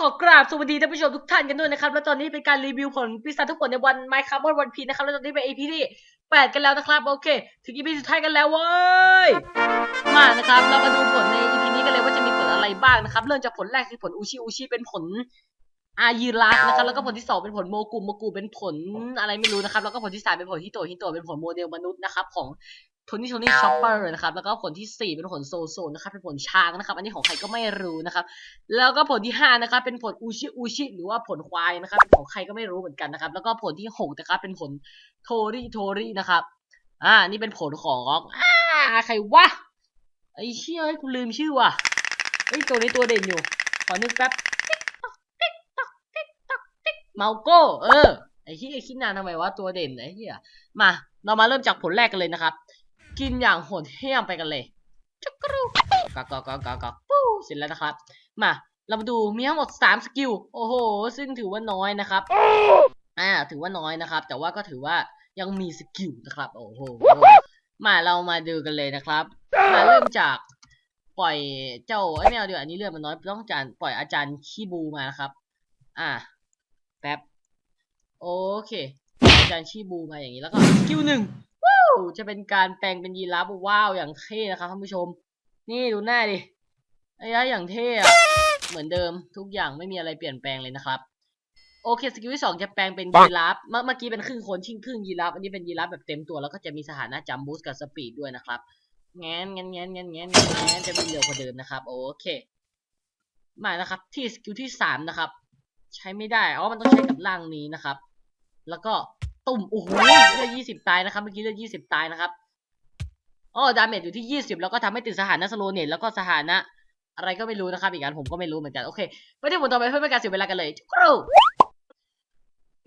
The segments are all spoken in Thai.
ขอกราบสวัสดีท่านผู้ชมทุกท่านกันด้วยนะครับ และตอนนี้เป็นการรีวิวผลปีศาจทั้งหมดในวันไมค์ครับวันพีนะครับ แล้วตอนนี้เป็น EP ที่8กันแล้วนะครับ โอเค ถึง EP สุดท้ายกันแล้วเว้ย มานะครับ เรามาดูผลใน EP นี้กันเลยว่าจะมีผลอะไรบ้างนะครับ เริ่มจากผลแรกคือผลอูชิอูชิเป็นผลอายีรัสนะครับ แล้วก็ผลที่สองเป็นผลโมกุโมกุเป็นผลอะไรไม่รู้นะครับ แล้วก็ผลที่สามเป็นผลฮิโตฮิโตเป็นผลโมเดลมนุษย์นะครับของ โทนี่โทนี่ช็อปเปอร์นะครับ แล้วก็ผลที่ 4 เป็นผลโซโซนะครับเป็นผลช้างนะครับ อันนี้ของใครก็ไม่รู้นะครับ แล้วก็ผลที่ 5 นะครับ เป็นผลอูชิอูชิหรือว่าผลควายนะครับของใครก็ไม่รู้เหมือนกันนะครับ แล้วก็ผลที่6นะครับเป็นผลโทริโทรินะครับ อ่า นี่เป็นผลของอ่าใครวะไอ้เชี่ยไอ้กูลืมชื่อว่ะไอ้ยตัวนี้ตัวเด่นอยู่ขอนึกแป๊บติ๊กต๊อกติ๊กต๊อกติ๊กต๊อกติ๊กเมาโก้เออไอ้เหี้ยคิดนานทำไมวะตัวเด่นไอ้เหี้ยมา เรามาเริ่มจากผลแรกกันเลยนะครับ กินอย่างโหดเหี้ยมไปกันเลยจุกรูกอกอกอกอกอกปู้เสร็จแล้วนะครับ มาเรามาดูมีทั้งหมด3สกิลโอ้โห ซึ่งถือว่าน้อยนะครับอ่าถือว่าน้อยนะครับ แต่ว่าก็ถือว่ายังมีสกิลนะครับ โอ้โหมาเรามาดูกันเลยนะครับมาเริ่มจากปล่อยเจ้าไอ้ยไม่เดีกว่าอันนี้เลือดมันน้อยต้องการปล่อยอาจารย์ขี้บูมานะครับ อ่าแป๊บโอเค อาจารย์ขี้บูมาอย่างนี้แล้วก็สกิลหนึ่ง ว้าวจะเป็นการแปลงเป็นยีราฟว้าวอย่างเท่นะครับท่านผู้ชม นี่ดูหน้าดิไอ้ยะอย่างเท่อะเหมือนเดิมทุกอย่างไม่มีอะไรเปลี่ยนแปลงเลยนะครับ โอเคสกิลที่สองจะแปลงเป็นยีราฟเมื่อเมื่อกี้เป็นครึ่งคนชิงครึ่งยีราฟอันนี้เป็นยีราฟแบบเต็มตัวแล้วก็จะมีสถานะจัมบูสกับสปีดด้วยนะครับแงนแงนแงนแงนแงนแงนจะเป็นเร็วกว่าเดิมนะครับโอเคมานะครับ ที่สกิลที่สามนะครับ ใช้ไม่ได้อ๋อมันต้องใช้กับร่างนี้นะครับ แล้วก็ ตุ่มโอ้โหเลือดยี่สิบตายนะครับเมื่อกี้เลือดยี่สิบตายนะครับอ๋อดาเมจอยู่ที่ยี่สิบแล้วก็ทำให้ติดสถานะสโลเนตแล้วก็สถานะ อะไรก็ไม่รู้นะครับอีกอันผมก็ไม่รู้เหมือนกันโอเคไปที่ผลต่อไปเพื่อไม่การเสียเวลากันเลยครู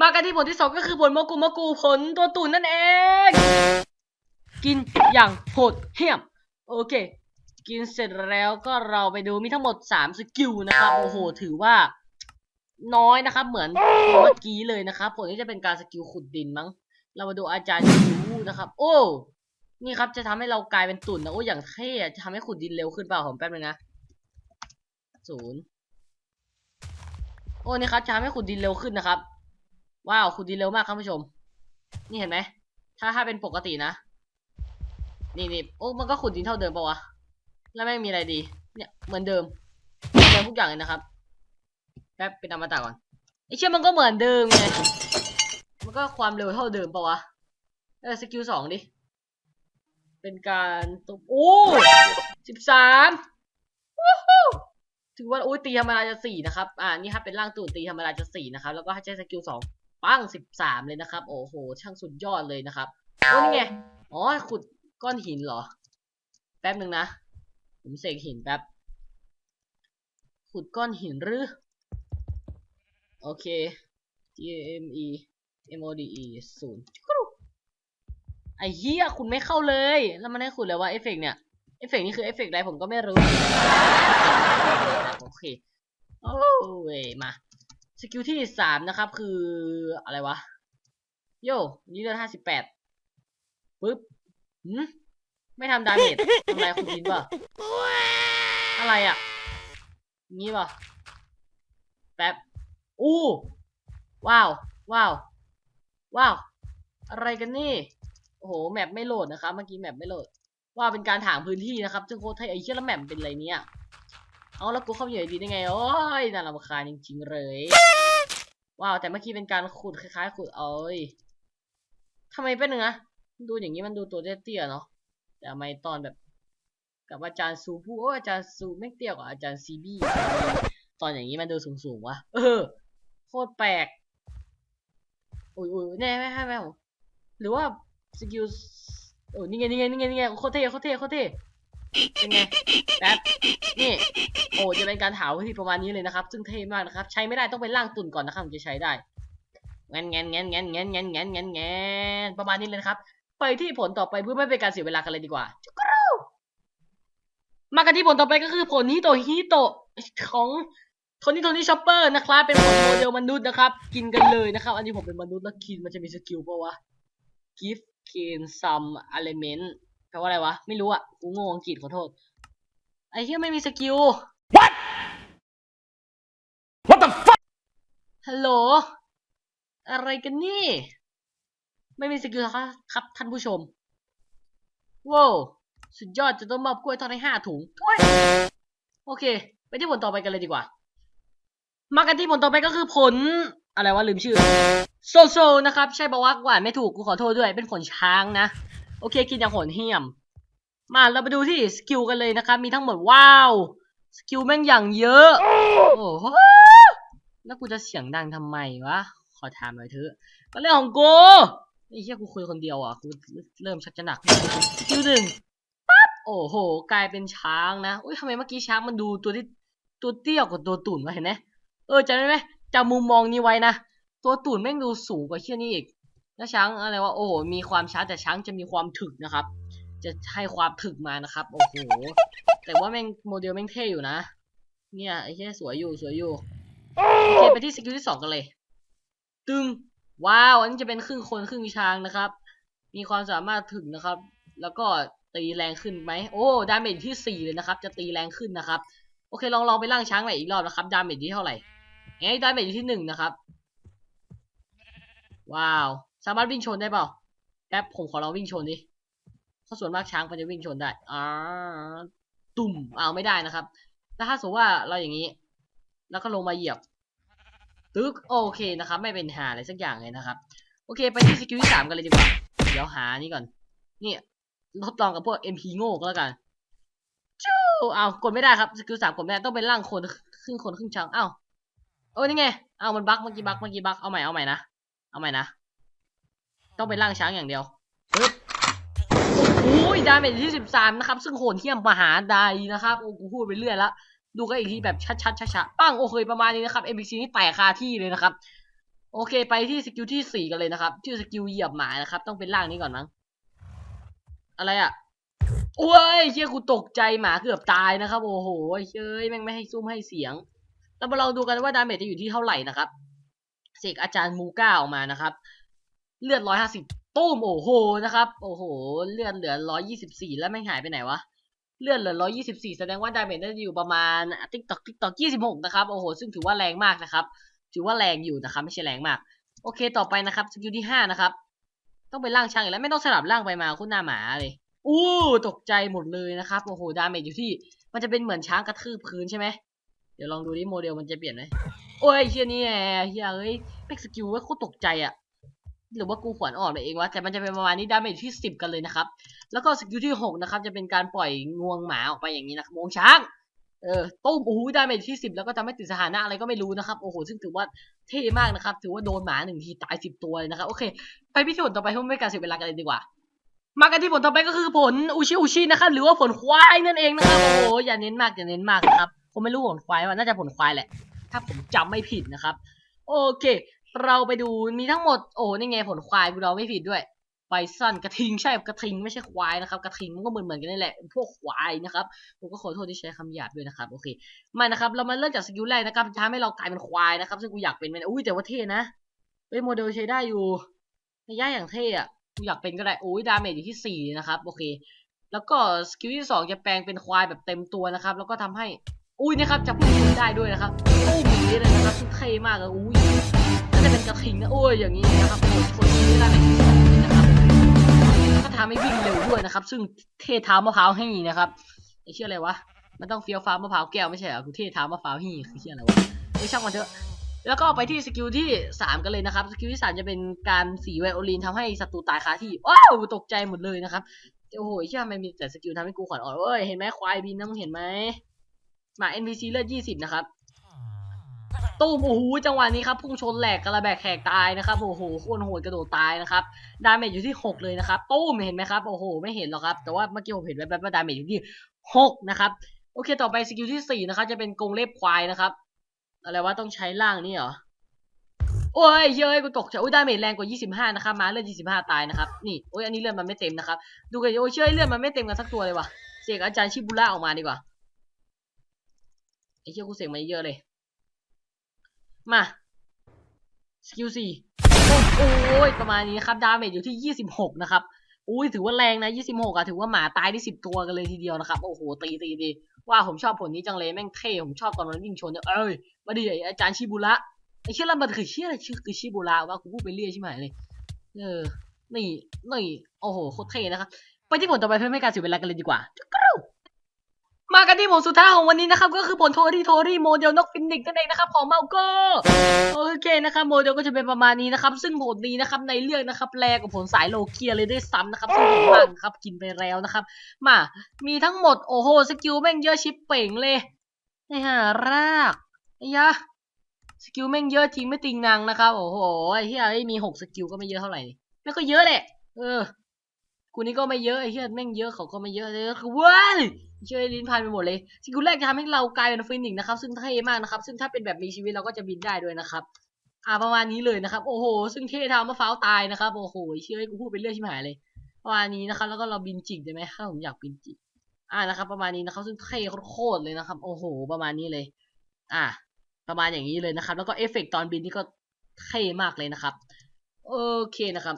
มากันที่ผลที่สองก็คือผลโมกุโมกุผลตัวตุ่นนั่นเอง กินอย่างโหดเหี้ยมโอเค กินเสร็จแล้วก็เราไปดูมีทั้งหมดสามสกิลนะครับ โอ้โห ถือว่า น้อยนะครับ เหมือนตัวเมื่อกี้เลยนะครับผลนี้จะเป็นการสกิลขุดดินมั้ง เรามาดูอาจารย์ยูนะครับ โอ้นี่ครับจะทำให้เรากลายเป็นตุ่นนะโอ้อย่างเท่อะจะทำให้ขุดดินเร็วขึ้นเปล่าผมแป๊บนึงนะศูนย์โอ้นี่ครับจะทำให้ขุดดินเร็วขึ้นนะครับ ว้าวขุดดินเร็วมากครับผู้ชม นี่เห็นไหมถ้าถ้าเป็นปกตินะ นี่นี่โอ้มันก็ขุดดินเท่าเดิมปะวะแล้วไม่มีอะไรดี เนี่ยเหมือนเดิมเหมือนเดิมทุกอย่างเลยนะครับแป๊บเป็นอมตะก่อนไอเชื่อมันก็เหมือนเดิมไงมันก็ความเร็วเท่าเดิมปะวะเออสกิลสองดิ เป็นการตบโอ้สิบสามถือว่าโอ้ยตีธรรมดาจะสี่นะครับ อ่า นี่ครับเป็นร่างตูดตีธรรมดาจะสี่นะครับ แล้วก็ให้ใช้สกิลสองปั้งสิบสามเลยนะครับ โอ้โห ช่างสุดยอดเลยนะครับ โอ้นี่ไง อ๋อ ขุดก้อนหินเหรอ แป๊บหนึ่งนะ ผมเสกหินแป๊บ ขุดก้อนหินหรือ โอเค G M E M O D E ศูนย์ไอ้เหี้ยคุณไม่เข้าเลย แล้วมันให้คุณเลยว่าเอฟเฟกเนี่ย เอฟเฟกนี่คือเอฟเฟกอะไรผมก็ไม่รู้ โอเค โอ้ยมา สกิลที่สามนะครับ คืออะไรวะ โย่นี่เลือดห้าสิบแปดปึ๊บหืมไม่ทำดาเมจทำไรคุณยินป่ะอะไรอะ งี้ป่ะแป๊บ อู้ ว้าว ว้าว ว้าว อะไรกันนี่ โอ้โห แมปไม่โหลดนะครับ เมื่อกี้แมปไม่โหลด ว่าเป็นการถางพื้นที่นะครับ ซึ่งโคตรเท่ไอ้เชี่ยแล้วแมปเป็นอะไรเนี่ย เอาแล้วกูเข้ามาอยู่ดีได้ไง โอ้ย น่ารำคาญจริงๆเลย ว้าว แต่เมื่อกี้เป็นการขุดคล้ายๆ ขุดเอ้ยทำไมเป็นเงอะดูอย่างนี้มันดูตัวเตี้ยๆเนาะ แต่ทำไมตอนแบบกับอาจารย์ซูพูดโอ้อาจารย์ซูไม่เตี้ยกว่าอาจารย์ซีบี้ตอนอย่างนี้มันดูสูงๆวะ เออ คตรแปลกอุ้ยอุ้ยแน่ไม่ให้ไม่หรือว่าสกิลโอ้นี่ไงนี่ไงนี่ไงนี่ไงโคตรเท่โคตรเท่โคตรเท่เป็นไงแป๊บนี่โอ้จะเป็นการถาวที่ประมาณนี้เลยนะครับ ซึ่งเท่มากนะครับ ใช้ไม่ได้ต้องเป็นร่างตุ่นก่อนนะครับถึงจะใช้ได้แงนแงนแงนแงนแงนแงนแงนแงนแงนประมาณนี้เลยนะครับ ไปที่ผลต่อไปเพื่อไม่เป็นการเสียเวลากันเลยดีกว่าจุกรูมากันที่ผลต่อไปก็คือผลฮิโตฮิโตของ โทนี่โทนี่ช็อปเปอร์นะครับเป็นผลโมเดลมนุษย์นะครับ กินกันเลยนะครับ อันนี้ผมเป็นมนุษย์แล้วกินมันจะมีสกิลปะวะ give gain some element แปลว่าอะไรวะ ไม่รู้อะกูโง่อังกฤษขอโทษ ไอ้เหี้ยไม่มีสกิล What the ฮัลโหล อะไรกันนี่ ไม่มีสกิลครับครับท่านผู้ชม ว้าวสุดยอดจะต้องมอบกล้วยทอดให้ห้าถุง โอ้ยโอเค ไปที่ผลต่อไปกันเลยดีกว่า มากันที่ผลต่อไปก็คือผล อะไรวะลืมชื่อ โซโซนะครับ ใช่ปะวะกว่าไม่ถูกกูขอโทษด้วย เป็นผลช้างนะ โอเคกินอย่างโหดเหี้ยม มาเราไปดูที่สกิลกันเลยนะครับ มีทั้งหมดว้าว สกิลแม่งอย่างเยอะ โอ้โหแล้วกูจะเสียงดังทำไมวะ ขอถามหน่อยเถอะก็เรื่องของกูไอ้เหี้ยกูคุยคนเดียวอะกูเริ่มชักจะหนักสกิลหนึ่งปั๊บโอ้โห กลายเป็นช้างนะอุ้ยทำไมเมื่อกี้ช้างมันดูตัวที่ตัวเตี้ยกว่าตัวตุ่นวะเห็นไหม เออจำได้ไหมจำมุมมองนี้ไว้นะ ตัวตุ่นแม่งดูสูงกว่าเชี่ยนี่อีกแล้วช้างอะไรวะโอ้โหมีความช้าแต่ช้างจะมีความถึกนะครับ จะให้ความถึกมานะครับโอ้โหแต่ว่าแม่งโมเดลแม่งเท่อยู่นะ เนี่ยไอ้เหี้ยสวยอยู่สวยอยู่โอเคไปที่สกิลที่สองกันเลย ตึงว้าวอันนี้จะเป็นครึ่งคนครึ่งช้างนะครับ มีความสามารถถึงนะครับ แล้วก็ตีแรงขึ้นไหมโอ้ดาเมจที่สี่เลยนะครับ จะตีแรงขึ้นนะครับ โอเคลองลองไปล่างช้างใหม่อีกรอบนะครับดาเมจที่เท่าไหร่เอ้ยดาเมจที่หนึ่งนะครับ ว้าว สามารถวิ่งชนได้เปล่าแป๊บผมขอลองวิ่งชนดิเพราะส่วนมากช้างมันจะวิ่งชนได้อ่าตุ่มเอาไม่ได้นะครับแล้วถ้าสมมติว่าเราอย่างนี้ แล้วก็ลงมาเหยียบ ตึกโอเคนะครับ ไม่เป็นหาอะไรสักอย่างเลยนะครับ โอเค ไปที่สกิลที่สามกันเลยดีกว่า เดี๋ยวหานี่ก่อน นี่ทดลองกับพวก MP โง่ก็แล้วกัน จู้เอากดไม่ได้ครับสกิลสามกดไม่ได้ต้องเป็นร่างคนครึ่งคนครึ่งช้างเอ้าเออนี่ไงเอามันบั๊กเมื่อกี้บั๊กเมื่อกี้บั๊กเอาใหม่เอาใหม่นะเอาใหม่นะต้องเป็นร่างช้างอย่างเดียวปึ๊บโอ้ยดาเมจที่สิบสามนะครับ ซึ่งโหดเหี้ยมมหาใดนะครับโอ้กูพูดไปเรื่อยละดูกันอีกทีแบบชัดๆช้าๆปั้งโอเคประมาณนี้นะครับ NPC นี่แตกคาที่เลยนะครับ โอเคไปที่สกิลที่สี่กันเลยนะครับชื่อสกิลเหยียบหมานะครับ ต้องเป็นร่างนี้ก่อนมั้งอะไรอะ อ้ยเชี่ยกูตกใจหมาเกือบตายนะครับ โอ้โหเฮ้ยแม่งไม่ให้ซุ่มให้เสียงเรามาลองดูกันว่าดาเมจจะอยู่ที่เท่าไหร่นะครับเสกอาจารย์มูก้าออกมานะครับ เลือดร้อยห้าสิบตุ้มโอ้โหนะครับ โอ้โห เลือดเหลือร้อยยี่สิบสี่แล้วแม่งหายไปไหนวะเลือดเหลือร้อยี่สิบสี่แสดงว่าดาเมจน่าจะอยู่ประมาณติ๊กตอกติ๊กตอกยี่สิบหกนะครับ โอ้โห ซึ่งถือว่าแรงมากนะครับ ถือว่าแรงอยู่นะครับ ไม่ใช่แรงมาก โอเค ต่อไปนะครับ สกิลที่ห้านะครับ ต้องเป็นร่างช้างอีกแล้ว ไม่ต้องสลับร่างไปมาคุณหน้าหมาเลย อู้ตกใจหมดเลยนะครับโอ้โหดาเมจอยู่ที่ มันจะเป็นเหมือนช้างกระทืบพื้นใช่ไหมเดี๋ยวลองดูดิโมเดลมันจะเปลี่ยนไหมโอ้ยเชี่ยนี่แหละเฮียเอ้ยเป็กสกิลว่าโคตรตกใจอะหรือว่ากูขวัญอ่อนไปเองวะแต่มันจะเป็นประมาณนี้ดาเมจที่สิบกันเลยนะครับ แล้วก็สกิลที่หกนะครับ จะเป็นการปล่อยงวงหมาออกไปอย่างนี้นะงวงช้างเออตุ้มโอ้โหดาเมจที่สิบแล้วก็จะไม่ติดสถานะอะไรก็ไม่รู้นะครับโอ้โหซึ่งถือว่าเท่มากนะครับ ถือว่าโดนหมาหนึ่งทีตายสิบตัวเลยนะครับโอเค ไปพิสูจน์ต่อไปเพื่อไม่การเสียเวลากันเลยดีกว่า มากันที่ผลต่อไปก็คือผลอุชิอุชินะครับหรือว่าผลควายนั่นเองนะครับโอ้โหอย่าเน้นมากอย่าเน้นมากนะครับผมไม่รู้ผลควายว่าน่าจะผลควายแหละ ถ้าผมจำไม่ผิดนะครับ โอเค เราไปดูมีทั้งหมดโอ้นี่ไงผลควายกูเราไม่ผิดด้วยไบซันกระทิงใช่กระทิงไม่ใช่ควายนะครับกระทิงมันก็เหมือนเหมือนๆกันนี่แหละพวกควายนะครับผมก็ขอโทษที่ใช้คำหยาบด้วยนะครับโอเคมานะครับเรามาเริ่มจากสกิลแรกนะครับทำให้เรากลายเป็นควายนะครับซึ่งกูอยากเป็นมันอุ้ยแต่ว่าเท่นะเฮ้ยโมเดลใช้ได้อยู่ระยะอย่างเท่อะ กูอยากเป็นก็ได้โอ้ยดาเมจอยู่ที่สี่นะครับ โอเค แล้วก็สกิลที่สองจะแปลงเป็นควายแบบเต็มตัวนะครับ แล้วก็ทำให้อุ้ยนะครับจะพุ่งชนได้ด้วยนะครับตู้ยนี่เลยนะครับซึ่งเท่มากเลยอุ้ยน่าจะเป็นกระทิงนะโอ้ยอย่างนี้นะครับโอ้ยคนนี้ได้เป็นะนะครับก็ทำให้วิ่งเร็วด้วยนะครับ ซึ่งเทเท้ามะพร้าวให้นะครับไอ้เชื่ออะไรวะมันต้องเฟี้ยวฟ้ามะพร้าวแก้วไม่ใช่เหรอกูเทเท้ามะพร้าวให้คือเชื่ออะไรวะไม่ช่างมันเถอะ แล้วก็ไปที่สกิลที่สามกันเลยนะครับ สกิลที่สามจะเป็นการสีไวโอลินทำให้ศัตรูตายคาที่ว้าวตกใจหมดเลยนะครับ โอ้โหเชื่อมันมีแต่สกิลทำให้กูขวัญอ่อนเอ้ย เห็นไหมควายบินนะมึงเห็นไหมหมา NPC เลือดยี่สิบนะครับ ตู้มโอ้โหจังหวะนี้ครับ พุ่งชนแหลกกระแบกแหกตายนะครับ โอ้โหโคตรโหดกระโดดตายนะครับ ดาเมจอยู่ที่หกเลยนะครับ ตู้มเห็นไหมครับ โอ้โห ไม่เห็นหรอกครับ แต่ว่าเมื่อกี้ผมเห็นแวบๆว่าดาเมจอยู่ที่หกนะครับ โอเค ต่อไปสกิลที่สี่นะครับ จะเป็นกรงเล็บควายนะครับ อะไรว่าต้องใช้ล่างนี่เหรอ โอ้ยเย้ยกูตกใจโอ้ยดาเมจแรงกว่า 25 นะครับ มาเลือด25 ตายนะครับ นี่ โอ้ยอันนี้เลือดมันไม่เต็มนะครับ ดูกันโอ้ยเชื่อเลือดมันไม่เต็มกันสักตัวเลยว่ะ เสกอาจารย์ชิบุระออกมาดีกว่า ไอ้เชี่ยกูเสกมาเยอะเลย มา สกิลสี่โอ้ยประมาณนี้นะครับ ดาเมจอยู่ที่ 26 นะครับ อุ้ยถือว่าแรงนะยี่สิบหกอะถือว่าหมาตายได้สิบตัวกันเลยทีเดียวนะครับ โอ้โห ตีตีตีว่าผมชอบผลนี้จังเลยแม่งเท่ ผมชอบตอนมันวิ่งชนเนี่ยเอ้ยมาดิไออาจารย์ชิบุระไอเชี่ยล้วมันคือเชี่ยอะไรชื่อคือชิบุระว่ากูพูดไปเรื่อยใช่ไหมเลยเออนี่นี่โอ้โหโคตรเท่นะครับไปที่ผลต่อไปเพื่อไม่ให้การเสียเวลากันเลยดีกว่า มากันที่ผลสุดท้ายของวันนี้นะครับ ก็คือผลโทรี่โทรี่โมเดลนกฟินิกซ์นั่นเองนะครับของเมาโก้โอเคนะครับโมเดลก็จะเป็นประมาณนี้นะครับ ซึ่งผลนี้นะครับในเรื่องนะครับแรงกว่าผลสายโลเคียเลยด้วยซ้ำนะครับซึ่งผมบ้างครับกินไปแล้วนะครับมามีทั้งหมดโอ้โหสกิลแม่งเยอะชิปเป่งเลยไอ้ห่ารากไอ้ยะสกิลแม่งเยอะจริงไม่ติงนางนะครับโอ้โหไอ้เหี้ยไอ้มีหกสกิลก็ไม่เยอะเท่าไหร่แม่งก็เยอะแหละเออ กูนี่ก็ไม่เยอะไอ้เหี้ยแม่งเยอะเขาก็ไม่เยอะเลยคือว้ายช่วยลิ้นพันไปหมดเลยสกิลแรกจะทำให้เรากลายเป็นฟินิกนะครับ ซึ่งเท่มากนะครับ ซึ่งถ้าเป็นแบบมีชีวิตเราก็จะบินได้ด้วยนะครับ อ่าประมาณนี้เลยนะครับ โอ้โห ซึ่งเท่ทำมะพร้าวตายนะครับ โอ้โหเชื่อกูพูดไปเรื่อยชิบหายเลยประมาณนี้นะครับ แล้วก็เราบินจิกได้ไหมถ้าผมอยากบินจิก อ่านะครับ ประมาณนี้นะครับ ซึ่งเท่โคตรเลยนะครับ โอ้โห ประมาณนี้เลย อ่า ประมาณอย่างนี้เลยนะครับ แล้วก็เอฟเฟกต์ตอนบินนี่ก็เท่มากเลยนะครับ โอเคนะครับ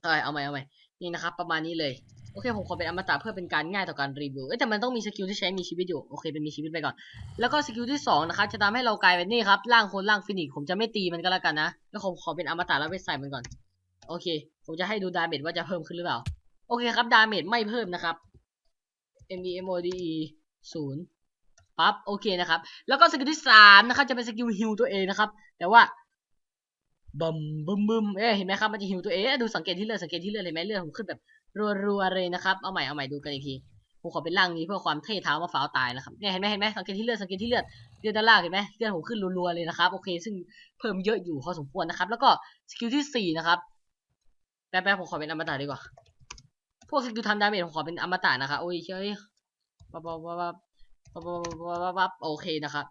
เอาใหม่เอาใหม่เอาใหม่นี่นะครับ ประมาณนี้เลย โอเคผมขอเป็นอมตะเพื่อเป็นการง่ายต่อการรีวิวเอ้แต่มันต้องมีสกิลที่ใช้มีชีวิตอยู่โอเคเป็นมีชีวิตไปก่อน แล้วก็สกิลที่สองนะครับจะทำให้เรากลายเป็นนี่ครับร่างคนร่างฟินิกผมจะไม่ตีมันก็แล้วกันนะแล้วผมขอเป็นอมตะแล้วไปใส่มันก่อน โอเค ผมจะให้ดูดาเมจว่าจะเพิ่มขึ้นหรือเปล่าโอเคครับดาเมจไม่เพิ่มนะครับ M E M O D E ศูนย์ปั๊บโอเคนะครับ แล้วก็สกิลที่สามนะครับจะเป็นสกิลฮิลตัวเองนะครับ แต่ว่า บึมบึมบึมเอ๊ะเห็นไหมครับมันจะหิวตัวเองดูสังเกตที่เลือดสังเกตที่เลือดเลยไหมเลือดผมขึ้นแบบรัวๆเลยนะครับเอาใหม่เอาใหม่ดูกันอีกทีผมขอเป็นร่างนี้เพื่อความเท่เท้ามาฝาวตายนะครับเนี่ยเห็นไหมเห็นไหมสังเกตที่เลือดสังเกตที่เลือดเลือดด้านล่างเห็นไหมเลือดผมขึ้นรัวๆเลยนะครับโอเค ซึ่งเพิ่มเยอะอยู่พอสมควรนะครับ แล้วก็สกิลที่สี่นะครับแป๊บๆผมขอเป็นอมตะดีกว่า พวกสกิลทำดาเมจผมขอเป็นอมตะนะครับโอ้ยเฮ้ยปั๊บปั๊บปั๊บปั๊บปั๊บปั๊บโอเคนะครับ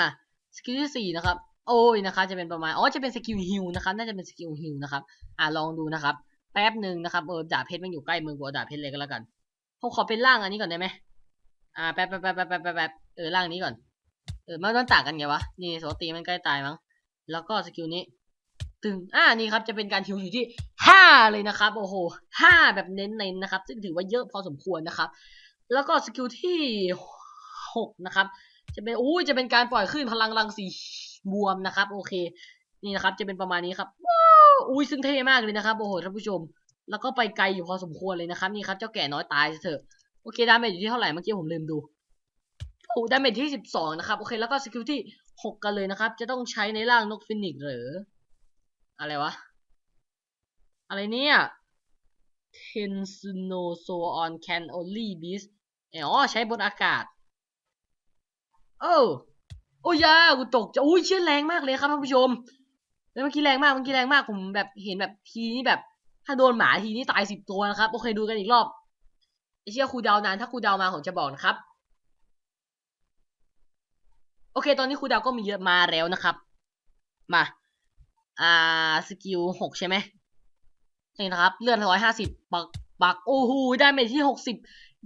มาสกิลที่นะครับ โอ้ยนะคะจะเป็นประมาณอ๋อจะเป็นสกิลฮิลนะครับน่าจะเป็นสกิลฮิลนะครับอ่าลองดูนะครับแป๊บหนึ่งนะครับเออดาบเพชรมันอยู่ใกล้มือกูเอาดาบเพชรเลยก็แล้วกันผมขอเป็นร่างอันนี้ก่อนได้ไหมอ่าแป๊บแป๊บแป๊บแป๊บแป๊บแป๊บเออร่างนี้ก่อนเออมันมันต่างกันไงวะนี่โซตีมันใกล้ตายมั้งแล้วก็สกิลนี้ตึงอ่านี่ครับจะเป็นการฮิวอยู่ที่ห้าเลยนะครับโอ้โหห้าแบบเน้นๆนะครับ ซึ่งถือว่าเยอะพอสมควรนะครับ แล้วก็สกิลที่หกนะครับ จะเป็นอู้ยจะเป็นการปล่อยคลื่นพลังรังสีบวมนะครับ โอเค นี่นะครับ จะเป็นประมาณนี้ครับว้าอุ้ยซึ่งเท่มากเลยนะครับโอ้โหท่านผู้ชม แล้วก็ไปไกลอยู่พอสมควรเลยนะครับ นี่ครับเจ้าแก่น้อยตายเถอะโอเคดาเมจอยู่ที่เท่าไหร่เมื่อกี้ผมลืมดูโอ้ดาเมจที่สิบสองนะครับโอเคแล้วก็สกิลที่หกกันเลยนะครับ จะต้องใช้ในร่างนกฟินิกหรือ อะไรวะ อะไรเนี่ย Tensuno so on can only be อ๋อใช้บนอากาศ เออโอ้ยากูตกใจอุ้ยเชื่อแรงมากเลยครับท่านผู้ชม แล้วเมื่อกี้แรงมากเมื่อกี้แรงมากผมแบบเห็นแบบทีนี้แบบ ถ้าโดนหมาทีนี้ตายสิบตัวนะครับ โอเคดูกันอีกรอบไอเชื่อครูเดาวนานถ้าครูเดามาผมจะบอกนะครับ โอเค ตอนนี้ครูเดาวก็มีเยอะมาแล้วนะครับ มา อ่าสกิลหกใช่ไหมนี่นะครับ เลื่อนร้อยห้าสิบปักปักโอ้โหไดาเมจที่หกสิบ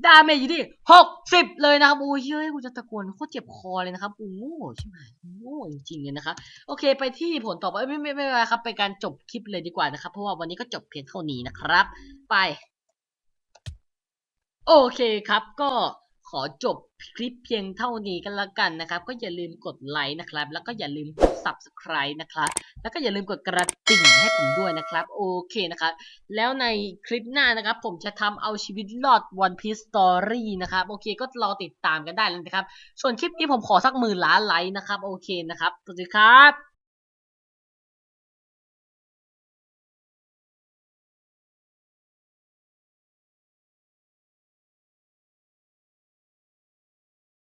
ดาเมจอยู่ที่หกสิบเลยนะครับโอ้ยเฮ้ยกูจะตะโกนโคตรเจ็บคอเลยนะครับโอ้โง่ใช่ไหมโง่จริงๆเลยนะครับโอเค ไปที่ผลต่อไปไม่ไม่ไม่ไม่ครับไปการจบคลิปเลยดีกว่านะครับ เพราะว่าวันนี้ก็จบเพียงเท่านี้นะครับ ไป โอเคครับก็ ขอจบคลิปเพียงเท่านี้กันละกันนะครับ ก็อย่าลืมกดไลค์นะครับ แล้วก็อย่าลืมกด subscribe นะครับ แล้วก็อย่าลืมกดกระดิ่งให้ผมด้วยนะครับ โอเคนะครับ แล้วในคลิปหน้านะครับ ผมจะทำเอาชีวิตรอด One Piece Story นะครับ โอเคก็รอติดตามกันได้เลยนะครับ ส่วนคลิปนี้ผมขอสักหมื่นล้านไลค์นะครับ โอเคนะครับ สวัสดีครับ